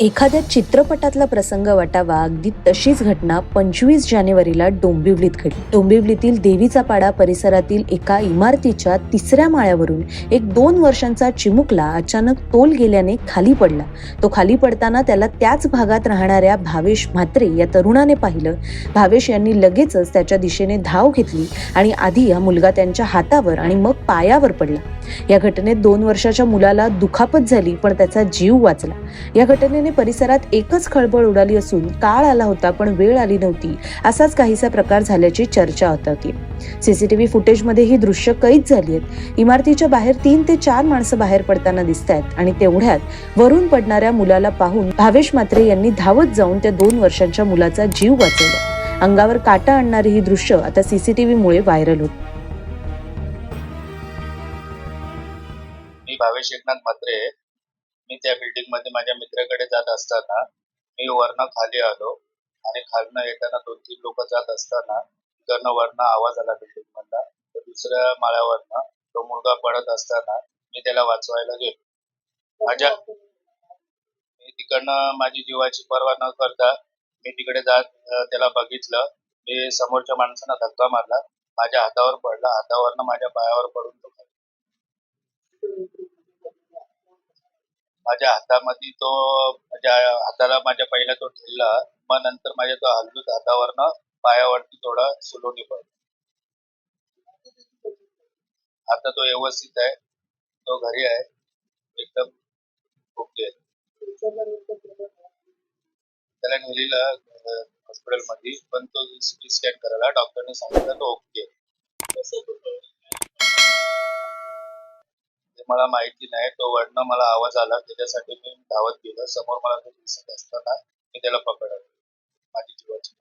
एखाद्या चित्रपटातला प्रसंग वाटावा अगदी तशीच घटना पंचवीस जानेवारीला डोंबिवलीत घडली. डोंबिवलीतील देवीचा पाडा परिसरातील एका इमारतीच्या तिसऱ्या माळ्यावरून एक दोन वर्षांचा चिमुकला अचानक तोल गेल्याने खाली पडला. तो खाली पडताना त्याला त्याच भागात राहणाऱ्या भावेश म्हात्रे या तरुणाने पाहिलं. भावेश यांनी लगेचच त्याच्या दिशेने धाव घेतली आणि आधी हा मुलगा त्यांच्या हातावर आणि मग पायावर पडला. या घटनेत दोन वर्षाच्या मुलाला दुखापत झाली पण त्याचा जीव वाचला. या घटनेने परिसरात एकच खळबळ उडाली असून काळ आला होता पण वेळ आली नव्हती. असाच काहीसा प्रकार झाल्याची चर्चा होती. सीसीटीव्ही फुटेजमध्ये ही दृश्य कैद झाली आहेत. इमारतीच्या बाहेर तीन ते चार माणसं बाहेर पडताना दिसत आहेत आणि तेवढ्यात वरून पडणाऱ्या मुलाला पाहून भावेश मात्रे यांनी धावत जाऊन त्या दोन वर्षांच्या मुलाचा जीव वाचवला. अंगावर काटा आणणारी ही दृश्य आता सीसीटीव्ही मुळे व्हायरल होत. मी भावेश एकनाथ मात्रे मी त्या बिल्डिंगमध्ये माझ्या मित्राकडे जात असताना मी वरनं खाली आलो आणि खालनं येताना दोन तीन लोक जात असताना तिकडनं वरनं आवाज आला बिल्डिंग मधला. तर दुसऱ्या माळ्यावरनं तो मुलगा पडत असताना मी त्याला वाचवायला गेलो. माझ्या मी तिकडनं माझी जीवाची पर्वा न करता मी तिकडे जात त्याला बघितलं. मी समोरच्या माणसानं धक्का मारला. माझ्या हातावर पडला. हातावरनं माझ्या पायावर पडून तो माझ्या हातामध्ये तो माझ्या हाताला माझ्या पहिला तो ठेवला मग नंतर माझ्या तो हलवीत हातावरनं पायावरती थोडा सुलोनी पडला. आता तो व्यवस्थित आहे. तो घरी आहे. एकदम ओके त्याला नेलेला हॉस्पिटलमध्ये पण तो सिटी स्कॅन करायला डॉक्टरने सांगितलं तो ओके ते मला माहिती नाही. तो वडनं मला आवाज आला. त्याच्यासाठी मी धावत गेलो. समोर मला तो दिसत असताना मी त्याला पकडलं. माझी जीवाची